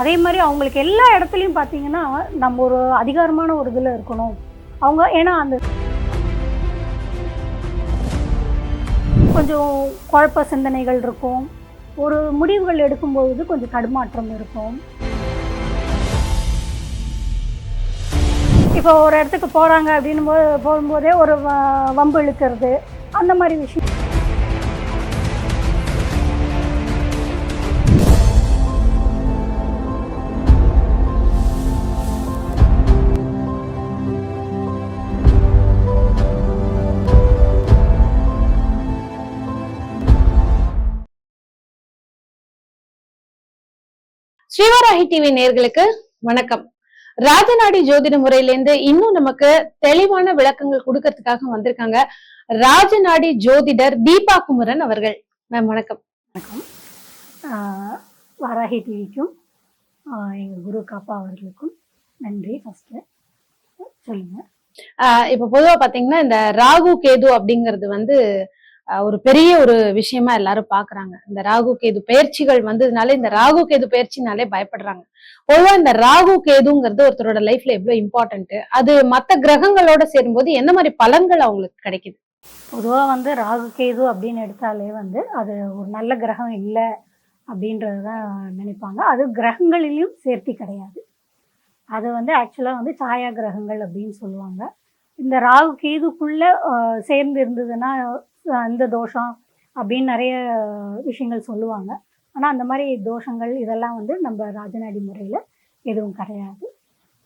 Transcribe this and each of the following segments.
அதே மாதிரி அவங்களுக்கு எல்லா இடத்துலையும் பார்த்தீங்கன்னா நம்ம ஒரு அதிகாரமான ஒரு இதில் இருக்கணும். அவங்க ஏன்னா அந்த கொஞ்சம் குழப்ப சிந்தனைகள் இருக்கும். ஒரு முடிவுகள் எடுக்கும்பொழுது கொஞ்சம் தடுமாற்றம் இருக்கும். இப்போ ஒரு இடத்துக்கு போகிறாங்க அப்படின்னும் போது போகும்போதே ஒரு வம்பு இழுக்கிறது அந்த மாதிரி விஷயம். ஸ்ரீவராகி டிவி நேர்களுக்கு வணக்கம். ராஜநாடி ஜோதிட முறையிலேருந்து இன்னும் நமக்கு தெளிவான விளக்கங்கள் கொடுக்கறதுக்காக வந்திருக்காங்க ராஜநாடி ஜோதிடர் தீபா குமரன் அவர்கள். மேம் வணக்கம். வணக்கம். வாராகி டிவிக்கும் எங்கள் குரு காப்பா அவர்களுக்கும் நன்றி ஃபஸ்ட்டு சொல்லுங்கள் ஆஹ் இப்ப பொதுவா பாத்தீங்கன்னா இந்த ராகு கேது அப்படிங்கிறது வந்து ஒரு பெரிய ஒரு விஷயமா எல்லாரும் பாக்குறாங்க. இந்த ராகு கேது பயிற்சிகள் வந்ததுனால இந்த ராகு கேது பயிற்சினாலே பயப்படுறாங்க. பொதுவா இந்த ராகு கேதுங்கிறது ஒருத்தரோட லைஃப்ல எவ்வளவு இம்பார்ட்டன்ட் அது மற்ற கிரகங்களோட சேரும்போது எந்த மாதிரி பலன்கள் அவங்களுக்கு கிடைக்குது? பொதுவாக வந்து ராகு கேது அப்படின்னு எடுத்தாலே வந்து அது ஒரு நல்ல கிரகம் இல்லை அப்படின்றது தான் நினைப்பாங்க. அது கிரகங்களிலையும் சேர்த்தி கிடையாது. அது வந்து ஆக்சுவலாக வந்து சாயா கிரகங்கள் அப்படின்னு சொல்லுவாங்க. இந்த ராகு கேதுக்குள்ளே சேர்ந்து இருந்ததுன்னா அந்த தோஷம் அப்படின்னு நிறைய விஷயங்கள் சொல்லுவாங்க. ஆனால் அந்த மாதிரி தோஷங்கள் இதெல்லாம் வந்து நம்ம ராஜநாடி முறையில் எதுவும் கிடையாது.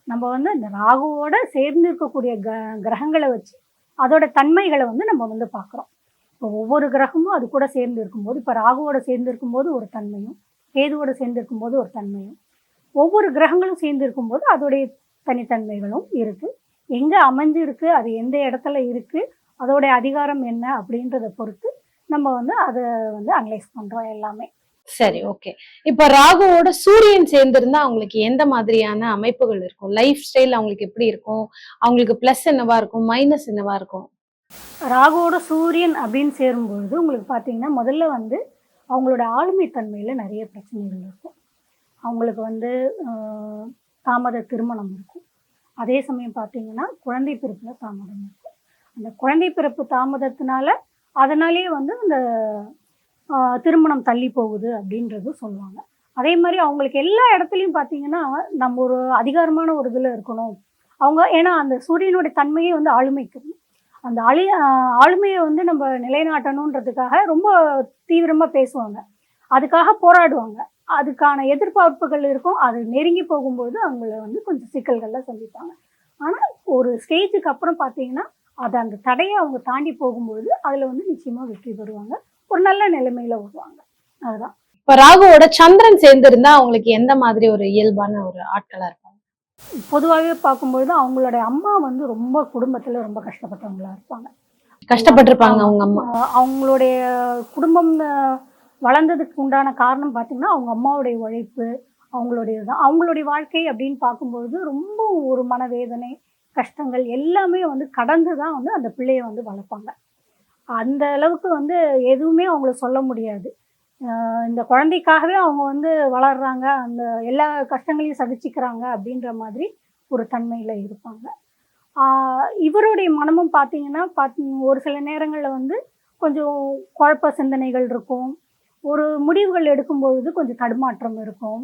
நம்ம வந்து அந்த ராகுவோட சேர்ந்து இருக்கக்கூடிய க கிரகங்களை வச்சு அதோட தன்மைகளை வந்து நம்ம வந்து பார்க்குறோம். இப்போ ஒவ்வொரு கிரகமும் அது கூட சேர்ந்து இருக்கும்போது இப்போ ராகுவோட சேர்ந்து இருக்கும்போது ஒரு தன்மையும் கேதுவோட சேர்ந்து இருக்கும்போது ஒரு தன்மையும் ஒவ்வொரு கிரகங்களும் சேர்ந்து இருக்கும்போது அதோடைய தனித்தன்மைகளும் இருக்குது எங்கே அமைஞ்சிருக்கு அது எந்த இடத்துல இருக்குது அதோடைய அதிகாரம் என்ன அப்படின்றத பொறுத்து நம்ம வந்து அதை வந்து அனலைஸ் பண்ணுறோம் எல்லாமே. சரி ஓகே இப்ப ராகுவோட சூரியன் சேர்ந்திருந்தா அவங்களுக்கு எந்த மாதிரியான அமைப்புகள் இருக்கும்? லைஃப் ஸ்டைல் அவங்களுக்கு எப்படி இருக்கும்? அவங்களுக்கு பிளஸ் என்னவா இருக்கும்? மைனஸ் என்னவா இருக்கும்? ராகுவோட சூரியன் அப்படின்னு சேரும்பொழுது உங்களுக்கு பார்த்தீங்கன்னா முதல்ல வந்து அவங்களோட ஆளுமை தன்மையில் நிறைய பிரச்சனைகள் இருக்கும். அவங்களுக்கு வந்து தாமத திருமணம் இருக்கும். அதே சமயம் பார்த்தீங்கன்னா குழந்தை பிறப்பில் தாமதம் இருக்கும். அந்த குழந்தை பிறப்பு தாமதத்தினால அதனாலேயே வந்து அந்த திருமணம் தள்ளி போகுது அப்படின்றது சொல்லுவாங்க. அதே மாதிரி அவங்களுக்கு எல்லா இடத்துலையும் பார்த்தீங்கன்னா நம்ம ஒரு அதிகாரமான ஒரு இதில் இருக்கணும். அவங்க ஏன்னா அந்த சூரியனுடைய தன்மையே வந்து ஆளுமைக்கு. அந்த அழி ஆளுமையை வந்து நம்ம நிலைநாட்டணுன்றதுக்காக ரொம்ப தீவிரமாக பேசுவாங்க. அதுக்காக போராடுவாங்க. அதுக்கான எதிர்பார்ப்புகள் இருக்கும். அது நெருங்கி போகும்போது அவங்கள வந்து கொஞ்சம் சிக்கல்கள்லாம் சந்திப்பாங்க. ஆனால் ஒரு ஸ்டேஜுக்கு அப்புறம் பார்த்தீங்கன்னா அது அந்த தடையை அவங்க தாண்டி போகும்பொழுது அதில் வந்து நிச்சயமாக வெற்றி பெறுவாங்க. ஒரு நல்ல நிலைமையில வருவாங்க. அதுதான். இப்ப ராகுவோட சந்திரன் சேர்ந்திருந்தா அவங்களுக்கு எந்த மாதிரி ஒரு இயல்பான ஒரு ஆட்களா இருப்பாங்க? பொதுவாகவே பார்க்கும்பொழுது அவங்களோட அம்மா வந்து ரொம்ப குடும்பத்தில் ரொம்ப கஷ்டப்பட்டவங்களா இருப்பாங்க. கஷ்டப்பட்டிருப்பாங்க அவங்க அம்மா. அவங்களுடைய குடும்பம் வளர்ந்ததுக்கு உண்டான காரணம் பார்த்தீங்கன்னா அவங்க அம்மாவுடைய உழைப்பு அவங்களுடைய தான் அவங்களுடைய வாழ்க்கை அப்படின்னு பார்க்கும்பொழுது ரொம்ப ஒரு மனவேதனை கஷ்டங்கள் எல்லாமே வந்து கடந்து தான் வந்து அந்த பிள்ளையை வந்து வளர்ப்பாங்க. அந்த அளவுக்கு வந்து எதுவுமே அவங்கள சொல்ல முடியாது. இந்த குழந்தைக்காகவே அவங்க வந்து வளர்கிறாங்க அந்த எல்லா கஷ்டங்களையும் சகிச்சுக்கிறாங்க அப்படின்ற மாதிரி ஒரு தன்மையில் இருப்பாங்க. இவருடைய மனமும் பார்த்தீங்கன்னா பாத் ஒரு சில நேரங்களில் வந்து கொஞ்சம் குழப்ப சிந்தனைகள் இருக்கும். ஒரு முடிவுகள் எடுக்கும் பொழுது கொஞ்சம் தடுமாற்றம் இருக்கும்.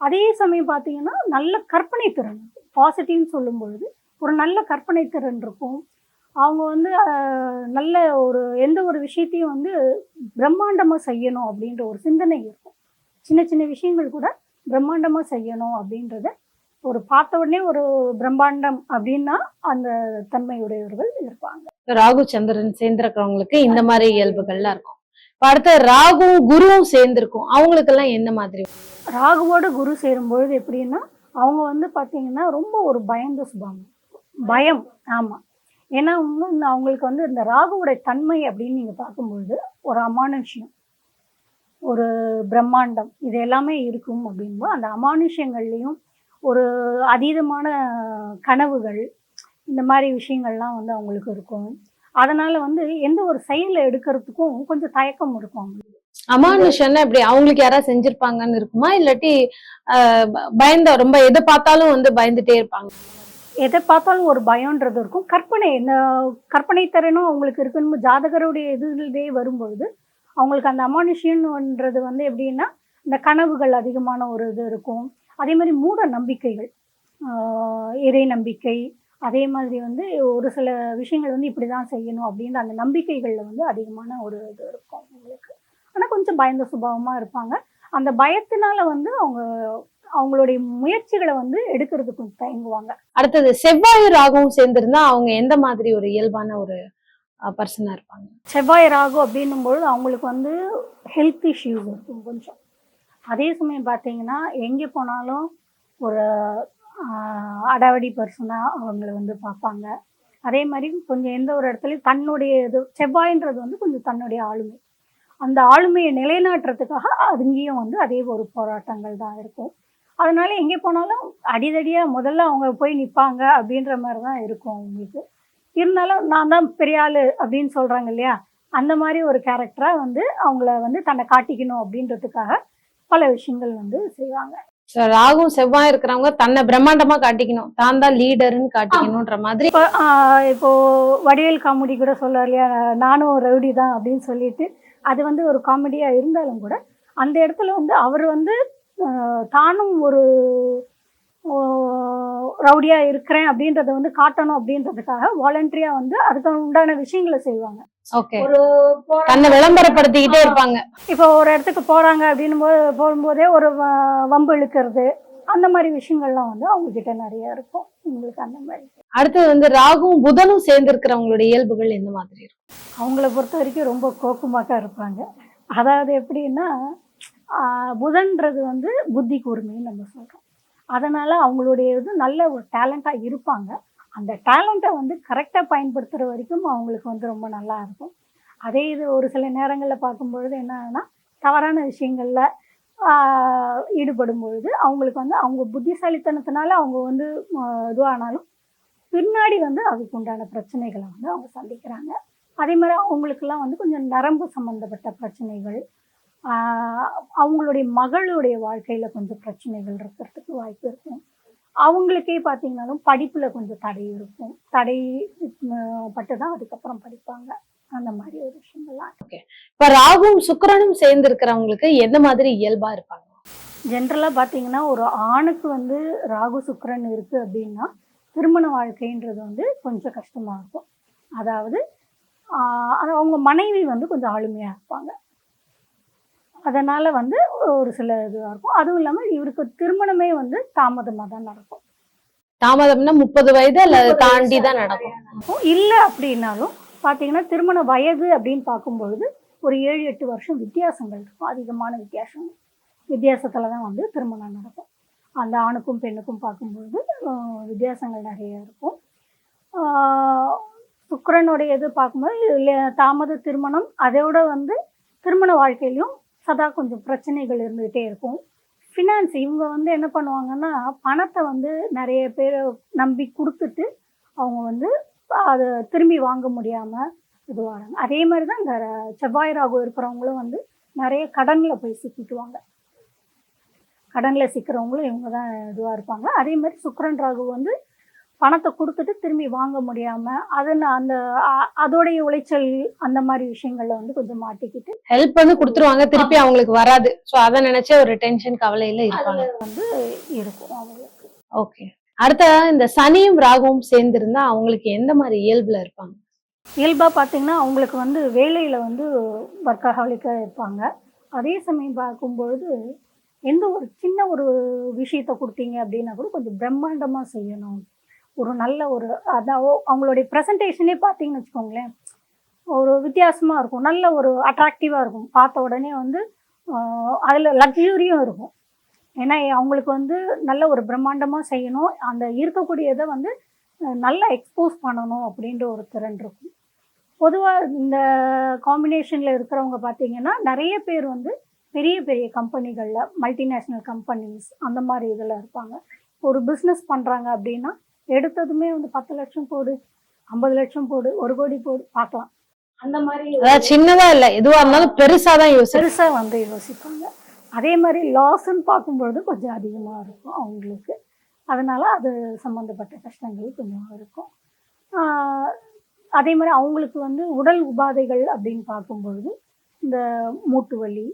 அதே சமயம் பார்த்தீங்கன்னா நல்ல கற்பனை திறன் பாசிட்டிவ்னு சொல்லும் பொழுது ஒரு நல்ல கற்பனை திறன் இருக்கும். அவங்க வந்து நல்ல ஒரு எந்த ஒரு விஷயத்தையும் வந்து பிரம்மாண்டமாக செய்யணும் அப்படின்ற ஒரு சிந்தனை இருக்கும். சின்ன சின்ன விஷயங்கள் கூட பிரம்மாண்டமாக செய்யணும் அப்படின்றத ஒரு பார்த்த உடனே ஒரு பிரம்மாண்டம் அப்படின்னா அந்த தன்மையுடையவர்கள் இருப்பாங்க. ராகு சந்திரன் சேர்ந்திருக்கிறவங்களுக்கு இந்த மாதிரி இயல்புகள்லாம் இருக்கும். இப்ப அடுத்து ராகுவும் குருவும் சேர்ந்திருக்கும். அவங்களுக்கு எல்லாம் எந்த மாதிரி? ராகுவோட குரு சேரும்பொழுது எப்படின்னா அவங்க வந்து பார்த்தீங்கன்னா ரொம்ப ஒரு பயந்த சுபாவம். பயம். ஆமாம் ஏன்னா இன்னும் இந்த அவங்களுக்கு வந்து இந்த ராகுவோட தன்மை அப்படின்னு நீங்கள் பார்க்கும்பொழுது ஒரு அமானுஷ்யம். ஒரு பிரம்மாண்டம். இது எல்லாமே இருக்கும் அப்படிங்கும்போது அந்த அமானுஷ்யங்கள்லேயும் ஒரு அதீதமான கனவுகள் இந்த மாதிரி விஷயங்கள்லாம் வந்து அவங்களுக்கு இருக்கும். அதனால வந்து எந்த ஒரு செயலை எடுக்கிறதுக்கும் கொஞ்சம் தயக்கம் இருக்கும் அவங்களுக்கு. அமானுஷன்னா எப்படி? அவங்களுக்கு யாராவது செஞ்சிருப்பாங்கன்னு இருக்குமா? இல்லாட்டி ப- பயந்த ரொம்ப எதை பார்த்தாலும் வந்து பயந்துட்டே இருப்பாங்க. எதை பார்த்தாலும் ஒரு பயம்ன்றது இருக்கும். கற்பனை இந்த கற்பனை திறனும் அவங்களுக்கு இருக்குன்னு ஜாதகருடைய இதுலேயே வரும்பொழுது அவங்களுக்கு அந்த அமானுஷ்யன்றது வந்து எப்படின்னா இந்த கனவுகள் அதிகமான ஒரு இது இருக்கும். அதே மாதிரி மூட நம்பிக்கைகள் இறை நம்பிக்கை அதே மாதிரி வந்து ஒரு சில விஷயங்கள் வந்து இப்படி தான் செய்யணும் அப்படின்ற அந்த நம்பிக்கைகளில் வந்து அதிகமான ஒரு இது இருக்கும் அவங்களுக்கு. ஆனால் கொஞ்சம் பயந்த சுபாவமாக இருப்பாங்க. அந்த பயத்தினால வந்து அவங்க அவங்களுடைய முயற்சிகளை வந்து எடுக்கிறதுக்கு தயங்குவாங்க. அடுத்தது செவ்வாய் ராகவும் சேர்ந்திருந்தா அவங்க எந்த மாதிரி ஒரு இயல்பான ஒரு பர்சனா இருப்பாங்க? செவ்வாய் ராகு அப்படின்னும் பொழுது அவங்களுக்கு வந்து ஹெல்த் இஷ்யூஸ் இருக்கும் கொஞ்சம். அதே சமயம் பார்த்தீங்கன்னா எங்கே போனாலும் ஒரு அடாவடி பர்சனாக அவங்கள வந்து பார்ப்பாங்க. அதே மாதிரி கொஞ்சம் எந்த ஒரு இடத்துலையும் தன்னுடைய இது செவ்வாய்ன்றது வந்து கொஞ்சம் தன்னுடைய ஆளுமை. அந்த ஆளுமையை நிலைநாட்டுறதுக்காக அதுங்கேயும் வந்து அதே ஒரு போராட்டங்கள் தான் இருக்கும். அதனால எங்கே போனாலும் அடிதடியாக முதல்ல அவங்க போய் நிற்பாங்க அப்படின்ற மாதிரி தான் இருக்கும் அவங்களுக்கு. இருந்தாலும் நான் தான் பெரிய ஆளு அப்படின்னு சொல்றாங்க இல்லையா? அந்த மாதிரி ஒரு கேரக்டரா வந்து அவங்கள வந்து தன்னை காட்டிக்கணும் அப்படின்றதுக்காக பல விஷயங்கள் வந்து செய்வாங்க. ராகும் செவ்வாய் இருக்கிறவங்க தன்னை பிரம்மாண்டமா காட்டிக்கணும். தான் தான் லீடர்னு காட்டிக்கணும்ன்ற மாதிரி. இப்போ வடிவேல் காமெடி கூட சொல்லுவார் இல்லையா? நானும் ஒரு ரவுடி தான் அப்படின்னு சொல்லிட்டு அது வந்து ஒரு காமெடியா இருந்தாலும் கூட அந்த இடத்துல வந்து அவர் வந்து தானும் ஒரு ரவுடியா இருக்கிறேன் அப்படின்றத வந்து காட்டணும் அப்படின்றதுக்காக வாலண்டரியா வந்து அதுக்கு உண்டான விஷயங்களை செய்வாங்க. தன்னை விளம்பரப்படுத்திக்கிட்டே இருப்பாங்க. இப்போ ஒரு இடத்துக்கு போறாங்க அப்படின்னும் போது போகும்போதே ஒரு வம்பு இழுக்கிறது அந்த மாதிரி விஷயங்கள்லாம் வந்து அவங்க கிட்ட நிறைய இருக்கும். உங்களுக்கு அந்த மாதிரி. அடுத்தது வந்து ராகுவும் புதனும் சேர்ந்து இருக்கிறவங்களுடைய இயல்புகள் எந்த மாதிரி இருக்கும்? அவங்கள பொறுத்த வரைக்கும் ரொம்ப கோக்குமாக்கா இருப்பாங்க. அதாவது எப்படின்னா புதன்றது வந்து புத்தி கூர்மைன்னு நம்ம சொல்கிறோம் அதனால் அவங்களுடைய இது நல்ல ஒரு டேலண்ட்டாக இருப்பாங்க. அந்த டேலண்ட்டை வந்து கரெக்டாக பயன்படுத்துகிற வரைக்கும் அவங்களுக்கு வந்து ரொம்ப நல்லா இருக்கும். அதே இது ஒரு சில நேரங்களில் பார்க்கும்பொழுது என்னன்னா தவறான விஷயங்களில் ஈடுபடும் பொழுது அவங்களுக்கு வந்து அவங்க புத்திசாலித்தனத்தினால அவங்க வந்து இதுவானாலும் பின்னாடி வந்து அதுக்கு உண்டான பிரச்சனைகளை வந்து அவங்க சந்திக்கிறாங்க. அதே மாதிரி அவங்களுக்கெல்லாம் வந்து கொஞ்சம் நரம்பு சம்மந்தப்பட்ட பிரச்சனைகள் அவங்களுடைய மகளுடைய வாழ்க்கையில் கொஞ்சம் பிரச்சனைகள் இருக்கிறதுக்கு வாய்ப்பு இருக்கும். அவங்களுக்கே பார்த்தீங்கன்னாலும் படிப்பில் கொஞ்சம் தடை இருக்கும். தடை பட்டு தான் அதுக்கப்புறம் படிப்பாங்க. அந்த மாதிரி ஒரு விஷயங்கள்லாம் இப்ப ராகுவும் சுக்கிரனும் சேர்ந்து இருக்கிறவங்களுக்கு எந்த மாதிரி இயல்பா இருப்பாங்க? ஜென்ரலாக பார்த்தீங்கன்னா ஒரு ஆணுக்கு வந்து ராகு சுக்கிரன் இருக்குது அப்படின்னா திருமண வாழ்க்கைன்றது வந்து கொஞ்சம் கஷ்டமாக இருக்கும். அதாவது அவங்க மனைவி வந்து கொஞ்சம் ஆளுமையாக இருப்பாங்க. அதனால் வந்து ஒரு சில இதுவாக இருக்கும். அதுவும் இல்லாமல் இவருக்கு திருமணமே வந்து தாமதமாக தான் நடக்கும். தாமதம்னா முப்பது வயது அல்ல தாண்டி தான் நடக்கும். இல்லை அப்படின்னாலும் பார்த்தீங்கன்னா திருமண வயது அப்படின்னு பார்க்கும்பொழுது ஒரு ஏழு எட்டு வருஷம் வித்தியாசங்கள் இருக்கும். அதிகமான வித்தியாசம் வித்தியாசத்தில் தான் வந்து திருமணம் நடக்கும். அந்த ஆணுக்கும் பெண்ணுக்கும் பார்க்கும்பொழுது வித்தியாசங்கள் நிறைய இருக்கும். சுக்கிரனுடைய இது பார்க்கும்போது தாமத திருமணம் அதோட வந்து திருமண வாழ்க்கையிலையும் சதா கொஞ்சம் பிரச்சனைகள் இருந்துகிட்டே இருக்கும். ஃபினான்ஸ் இவங்க வந்து என்ன பண்ணுவாங்கன்னா பணத்தை வந்து நிறைய பேர் நம்பி கொடுத்துட்டு அவங்க வந்து அதை திரும்பி வாங்க முடியாமல் இதுவாகிறாங்க அதே மாதிரி தான் இந்த செவ்வாய் ராகு இருக்கிறவங்களும் வந்து நிறைய கடனில் போய் சிக்கிக்குவாங்க. கடனில் சிக்கிறவங்களும் இவங்க தான் இதுவாக இருப்பாங்க. அதே மாதிரி சுக்கரன் ராகு வந்து பணத்தை கொடுத்துட்டு திரும்பி வாங்க முடியாமல் அதை அந்த அதோடைய உளைச்சல் அந்த மாதிரி விஷயங்கள்ல வந்து கொஞ்சம் மாட்டிக்கிட்டு ஹெல்ப் பண்ணி கொடுத்துருவாங்க திருப்பி அவங்களுக்கு வராது. சோ அத நினைச்சே ஒரு டென்ஷன் கவலையில இருப்பாங்க. வந்து இருக்கும் அவங்களுக்கு. ஓகே அடுத்த இந்த சனியும் ராகுவும் சேர்ந்து இருந்தா அவங்களுக்கு எந்த மாதிரி இயல்புல இருப்பாங்க? இயல்பாக பார்த்தீங்கன்னா அவங்களுக்கு வந்து வேலையில் வந்து ஒர்க்கஹாலிக்காக இருப்பாங்க. அதே சமயம் பார்க்கும்பொழுது எந்த ஒரு சின்ன ஒரு விஷயத்தை கொடுத்தீங்க அப்படின்னா கூட கொஞ்சம் பிரம்மாண்டமாக செய்யணும். ஒரு நல்ல ஒரு அதான் அவங்களுடைய ப்ரெசன்டேஷனே பார்த்தீங்கன்னு வச்சுக்கோங்களேன் ஒரு வித்தியாசமாக இருக்கும். நல்ல ஒரு அட்ராக்டிவாக இருக்கும். பார்த்த உடனே வந்து அதில் லக்ஸுரியும் இருக்கும். ஏன்னா அவங்களுக்கு வந்து நல்ல ஒரு பிரம்மாண்டமாக செய்யணும். அந்த இருக்கக்கூடியதை வந்து நல்லா எக்ஸ்போஸ் பண்ணணும் அப்படின்ற ஒரு திறன் இருக்கும். பொதுவாக இந்த காம்பினேஷனில் இருக்கிறவங்க பார்த்தீங்கன்னா நிறைய பேர் வந்து பெரிய பெரிய கம்பெனிகளில் மல்டிநேஷ்னல் கம்பெனிஸ் அந்த மாதிரி இதில் இருப்பாங்க. ஒரு பிஸ்னஸ் பண்ணுறாங்க அப்படின்னா எடுத்ததுமே வந்து பத்து லட்சம் போடு ஐம்பது லட்சம் போடு ஒரு கோடி போடு பார்க்கலாம். அந்த மாதிரி சின்னதா இல்ல எதுவா இருந்தாலும் பெருசா தான் யோசிச்சு பெருசா வந்து யோசிப்பாங்க. அதே மாதிரி லாஸ்ன்னு பார்க்கும்பொழுது கொஞ்சம் அதிகமா இருக்கும் அவங்களுக்கு. அதனால அது சம்மந்தப்பட்ட கஷ்டங்கள் கொஞ்சம் இருக்கும். அதே மாதிரி அவங்களுக்கு வந்து உடல் உபாதைகள் அப்படின்னு பார்க்கும்பொழுது இந்த மூட்டு வலி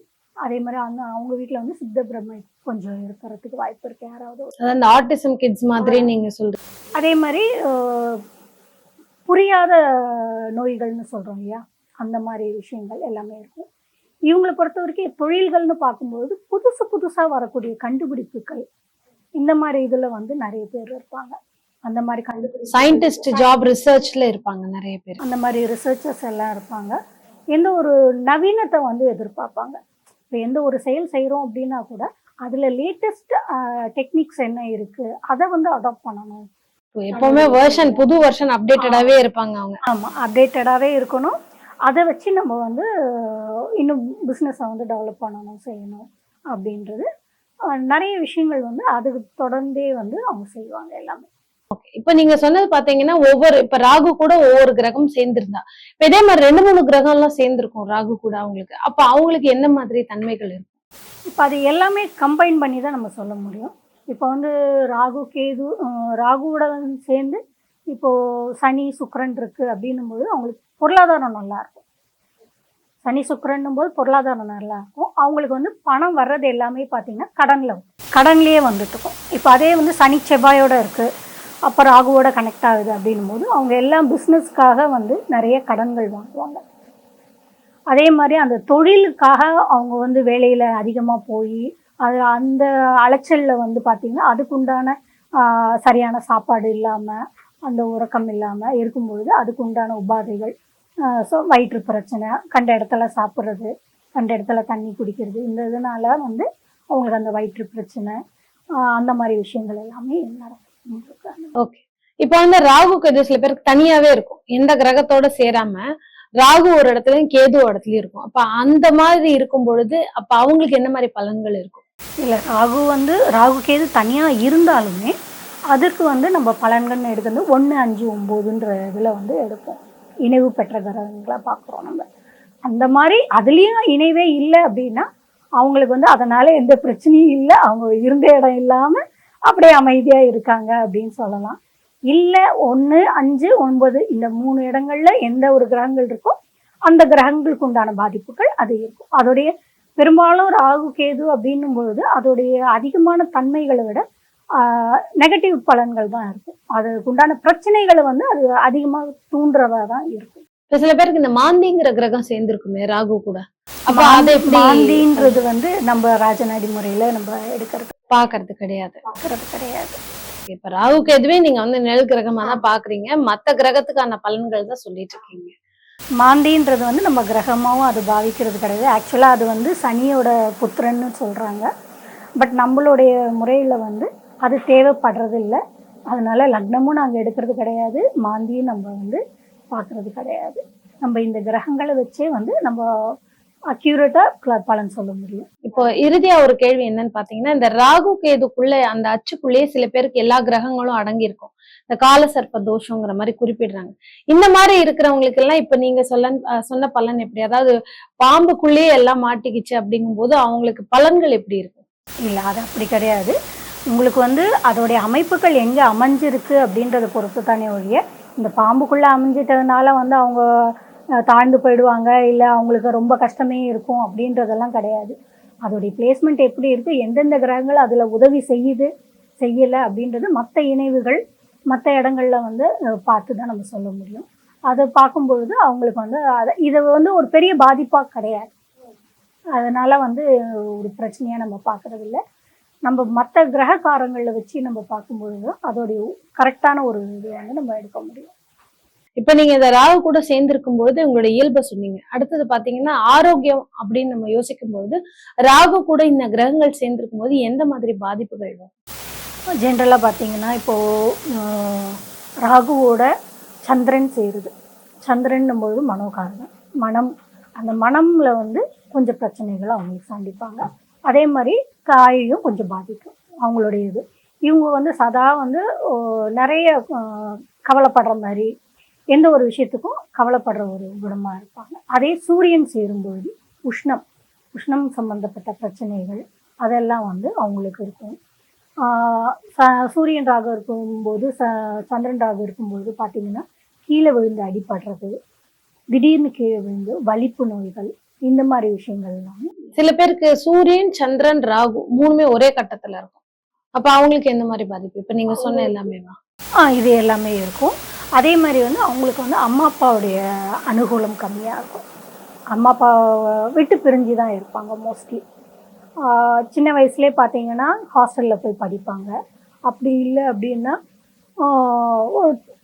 அதே மாதிரி அந்த அவங்க வீட்டில் வந்து சித்த பிரம்மை கொஞ்சம் இருக்கிறதுக்கு வாய்ப்பு இருக்கு. யாராவது அதாவது இந்த ஆட்டிசம் கிட்ஸ் மாதிரி நீங்க சொல்றீங்க அதே மாதிரி புரியாத நோய்கள்னு சொல்கிறோம் இல்லையா? அந்த மாதிரி விஷயங்கள் எல்லாமே இருக்கும் இவங்களை பொறுத்த வரைக்கும் தொழில்கள்னு பார்க்கும்போது புதுசு புதுசாக வரக்கூடிய கண்டுபிடிப்புகள் இந்த மாதிரி இதில் வந்து நிறைய பேர் இருப்பாங்க. அந்த மாதிரி கண்டுபிடிப்பு சயின்டிஸ்ட் ஜாப் ரிசர்ச்ல இருப்பாங்க நிறைய பேர். அந்த மாதிரி ரிசர்ச்சர்ஸ் எல்லாம் இருப்பாங்க. எந்த ஒரு நவீனத்தை வந்து எதிர்பார்ப்பாங்க. இப்போ எந்த ஒரு செயல் செய்கிறோம் அப்படின்னா கூட அதில் லேட்டஸ்ட் டெக்னிக்ஸ் என்ன இருக்குது அதை வந்து அடாப்ட் பண்ணணும். எப்பவுமே வெர்ஷன் புது வெர்ஷன் அப்டேட்டடாவே இருப்பாங்க அவங்க. ஆமாம் அப்டேட்டடாகவே இருக்கணும். அதை வச்சு நம்ம வந்து இன்னும் பிஸ்னஸை வந்து டெவலப் பண்ணணும் செய்யணும் அப்படின்றது. நிறைய விஷயங்கள் வந்து அதுக்கு தொடர்ந்தே வந்து அவங்க செய்வாங்க எல்லாமே. இப்ப நீங்க சொன்னது பாத்தீங்கன்னா ஒவ்வொரு இப்ப ராகு கூட ஒவ்வொரு கிரகம் சேர்ந்திருந்தா. இப்ப இதே மாதிரி ரெண்டு மூணு கிரகம் எல்லாம் சேர்ந்திருக்கும் ராகு கூட அவங்களுக்கு. அப்ப அவங்களுக்கு என்ன மாதிரி தன்மைகள் இருக்கும் இப்போ அது எல்லாமே கம்பைன் பண்ணி தான் நம்ம சொல்ல முடியும். இப்போ வந்து ராகு கேது ராகுவோட வந்து சேர்ந்து இப்போ சனி சுக்கரன் இருக்கு அப்படின்னும் போது அவங்களுக்கு பொருளாதாரம் நல்லா இருக்கும். சனி சுக்கிரன்னும் போது பொருளாதாரம் நல்லா இருக்கும். அவங்களுக்கு வந்து பணம் வர்றது எல்லாமே பார்த்தீங்கன்னா கடனில் கடன்லேயே வந்துட்டு இருக்கும் இப்போ அதே வந்து சனி செவ்வாயோட இருக்குது அப்போ ராகுவோட கனெக்ட் ஆகுது அப்படின்னும் போது அவங்க எல்லாம் பிஸ்னஸ்க்காக வந்து நிறைய கடன்கள் வாங்குவாங்க. அதே மாதிரி அந்த தொழிலுக்காக அவங்க வந்து வேலையில் அதிகமாக போய் அது அந்த அலைச்சலில் வந்து பார்த்திங்கன்னா அதுக்குண்டான சரியான சாப்பாடு இல்லாமல் அந்த உறக்கம் இல்லாமல் இருக்கும் பொழுது உபாதைகள் ஸோ வயிற்று பிரச்சனை கண்ட இடத்துல சாப்பிட்றது கண்ட இடத்துல தண்ணி குடிக்கிறது இந்த இதனால் வந்து அவங்களுக்கு அந்த வயிற்று பிரச்சனை அந்த மாதிரி விஷயங்கள் எல்லாமே நடக்கும். ஓகே இப்போ வந்து ராகு கேது சில பேருக்கு தனியாவே இருக்கும். எந்த கிரகத்தோட சேராம ராகு ஒரு இடத்துலயும் கேது ஒரு இடத்துலயும் இருக்கும். அப்ப அந்த மாதிரி இருக்கும் பொழுது அப்ப அவங்களுக்கு என்ன மாதிரி பலன்கள் இருக்கும்? இல்லை ராகு வந்து ராகு கேது தனியாக இருந்தாலுமே அதுக்கு வந்து நம்ம பலன்கள்னு எடுக்கிறது ஒன்று அஞ்சு ஒம்போதுன்ற இதில் வந்து எடுப்போம். இணைவு பெற்ற கிரகங்களை பார்க்குறோம் நம்ம. அந்த மாதிரி அதுலேயும் இணைவே இல்லை அப்படின்னா அவங்களுக்கு வந்து அதனால எந்த பிரச்சனையும் இல்லை. அவங்க இருந்த இடம் இல்லாமல் அப்படியே அமைதியாக இருக்காங்க அப்படின்னு சொல்லலாம். இல்லை ஒன்று அஞ்சு ஒன்பது இந்த மூணு இடங்கள்ல எந்த ஒரு கிரகங்கள் இருக்கோ அந்த கிரகங்களுக்கு உண்டான பாதிப்புகள் அது இருக்கும். அதோடைய பெரும்பாலும் ராகு கேது அப்படின்னும் பொழுது அதோடைய அதிகமான தன்மைகளை விட நெகட்டிவ் பலன்கள் தான் இருக்கும். அதுக்கு உண்டான பிரச்சனைகளை வந்து அது அதிகமாக தூண்டுறதா தான் இருக்கும். சில பேருக்கு இந்த மாந்திங்கிற கிரகம் சேர்ந்திருக்குமே ராகு கூட. மாந்தின்றது வந்து நம்ம ராஜநாடி முறையில நம்ம எடுக்கிறது. பாக்குறது கிடையாது. பார்க்கறது கிடையாது. இப்ப ராகு கேதுவே நீங்க வந்து நெல் கிரகமா தான் பாக்குறீங்க. மத்த கிரகத்துக்கான பலன்கள் தான் சொல்லிட்டு இருக்கீங்க. மாந்தின்றது வந்து நம்ம கிரகமாவும் அது பாவிக்கிறது கிடையாது. ஆக்சுவலாக அது வந்து சனியோட புத்திரன்னு சொல்கிறாங்க பட் நம்மளுடைய முறையில் வந்து அது தேவைப்படுறது இல்லை அதனால லக்னமும் நாங்கள் எடுக்கிறது கிடையாது. மாந்தியும் நம்ம வந்து பார்க்கறது கிடையாது. நம்ம இந்த கிரகங்களை வச்சே வந்து நம்ம அக்யூரேட்டாக பலன் சொல்ல முடியும். இப்போ இறுதியா ஒரு கேள்வி என்னன்னு பாத்தீங்கன்னா இந்த ராகு கேதுக்குள்ள அந்த அச்சுக்குள்ளேயே சில பேருக்கு எல்லா கிரகங்களும் அடங்கி இருக்கும் இந்த காலசர்ப்ப தோஷங்கிற மாதிரி குறிப்பிடுறாங்க. இந்த மாதிரி இருக்கிறவங்களுக்கு எல்லாம் இப்ப நீங்க சொல்ல சொன்ன பலன் எப்படி? அதாவது பாம்புக்குள்ளேயே எல்லாம் மாட்டிக்கிச்சு அப்படிங்கும்போது அவங்களுக்கு பலன்கள் எப்படி இருக்கும்? இல்லை அது அப்படி கிடையாது. உங்களுக்கு வந்து அதோடைய அமைப்புகள் எங்கே அமைஞ்சிருக்கு அப்படின்றத பொறுத்து தானே ஒழிய இந்த பாம்புக்குள்ளே அமைஞ்சிட்டதுனால வந்து அவங்க தாழ்ந்து போயிடுவாங்க இல்லை அவங்களுக்கு ரொம்ப கஷ்டமே இருக்கும் அப்படின்றதெல்லாம் கிடையாது. அதோடைய பிளேஸ்மெண்ட் எப்படி இருக்குது எந்தெந்த கிரகங்கள் அதில் உதவி செய்யுது செய்யலை அப்படின்றது மற்ற இணைவுகள் மற்ற இடங்கள்ல வந்து பார்த்து தான் நம்ம சொல்ல முடியும். அதை பார்க்கும்பொழுது அவங்களுக்கு வந்து அதை இதை வந்து ஒரு பெரிய பாதிப்பாக கிடையாது. அதனால் வந்து ஒரு பிரச்சனையாக நம்ம பார்க்குறதில்ல. நம்ம மற்ற கிரகக்காரங்களில் வச்சு நம்ம பார்க்கும்பொழுது அதோடைய கரெக்டான ஒரு இது வந்து நம்ம எடுக்க முடியும். இப்ப நீங்க இந்த ராகு கூட சேர்ந்திருக்கும் பொழுது உங்களோட இயல்பை சொன்னீங்க. அடுத்தது பாத்தீங்கன்னா ஆரோக்கியம் அப்படின்னு நம்ம யோசிக்கும் பொழுது ராகு கூட இந்த கிரகங்கள் சேர்ந்திருக்கும் போது எந்த மாதிரி பாதிப்புகள் வரும்? ஜென்ரலாக பார்த்தீங்கன்னா இப்போது ராகுவோட சந்திரன் சேருது. சந்திரன்னும் பொழுது மனோகாரணம். மனம் அந்த மனம்ல வந்து கொஞ்சம் பிரச்சனைகளை அவங்களுக்கு சந்திப்பாங்க. அதே மாதிரி காயையும் கொஞ்சம் பாதிக்கும். அவங்களுடைய இது. இவங்க வந்து சதா வந்து நிறைய கவலைப்படுற மாதிரி எந்த ஒரு விஷயத்துக்கும் கவலைப்படுற ஒரு குணமா இருப்பாங்க. அதே சூரியன் சேரும்பொழுது உஷ்ணம் உஷ்ணம் சம்பந்தப்பட்ட பிரச்சனைகள் அதெல்லாம் வந்து அவங்களுக்கு இருக்கும். சூரியன் ராகம் இருக்கும்போது ச சந்திரன் ராகம் இருக்கும்போது பார்த்தீங்கன்னா கீழே விழுந்து அடிபடுறது திடீர்னு கீழே விழுந்து வலிப்பு நோய்கள் இந்த மாதிரி விஷயங்கள்லாம் சில பேருக்கு சூரியன் சந்திரன் ராகு மூணுமே ஒரே கட்டத்துல இருக்கும். அப்ப அவங்களுக்கு எந்த மாதிரி பாதிப்பு? இப்ப நீங்க சொன்ன எல்லாமேவா? ஆ இது எல்லாமே இருக்கும். அதே மாதிரி வந்து அவங்களுக்கு வந்து அம்மா அப்பாவுடைய அனுகூலம் கம்மியாக இருக்கும் அம்மா அப்பா விட்டு பிரிஞ்சு தான் இருப்பாங்க மோஸ்ட்லி சின்ன வயசுலேயே பார்த்தீங்கன்னா ஹாஸ்டலில் போய் படிப்பாங்க. அப்படி இல்லை அப்படின்னா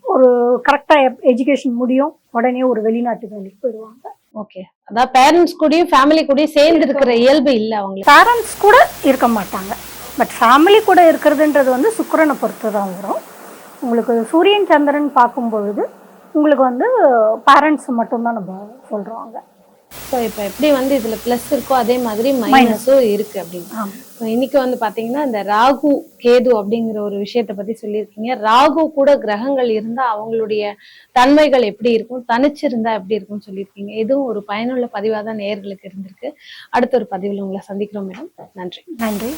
ஒரு- கரெக்டாக எஜுகேஷன் முடியும் உடனே ஒரு வெளிநாட்டு வேலைக்கு போயிடுவாங்க. ஓகே அதான் பேரண்ட்ஸ் கூடயும் ஃபேமிலி கூடயும் சேர்ந்து இருக்கிற இயல்பு இல்ல அவங்களுக்கு. பேரண்ட்ஸ் கூட இருக்க மாட்டாங்க. பட் ஃபேமிலி கூட இருக்கிறதுன்றது வந்து சுக்கிரனை பொறுத்து தான் வரும். உங்களுக்கு சூரியன் சந்திரன் பார்க்கும் பொழுது உங்களுக்கு வந்து பேரண்ட்ஸ் மட்டும்தான் நம்ம சொல்கிறோங்க ஸோ இப்போ எப்படி வந்து இதுல பிளஸ் இருக்கோ அதே மாதிரி மைனஸும் இருக்கு அப்படின்னு. So, இன்னைக்கு வந்து பாத்தீங்கன்னா இந்த ராகு கேது அப்படிங்கிற ஒரு விஷயத்தை பத்தி சொல்லியிருக்கீங்க. ராகு கூட கிரகங்கள் இருந்தா அவங்களுடைய தன்மைகள் எப்படி இருக்கும்? தனிச்சிருந்தா எப்படி இருக்கும்னு சொல்லியிருக்கீங்க. இதுவும் ஒரு பயனுள்ள பதிவாக தான் நேயர்களுக்கு இருந்திருக்கு. அடுத்த ஒரு பதிவில் உங்களை சந்திக்கிறோம் மேடம். நன்றி. நன்றி.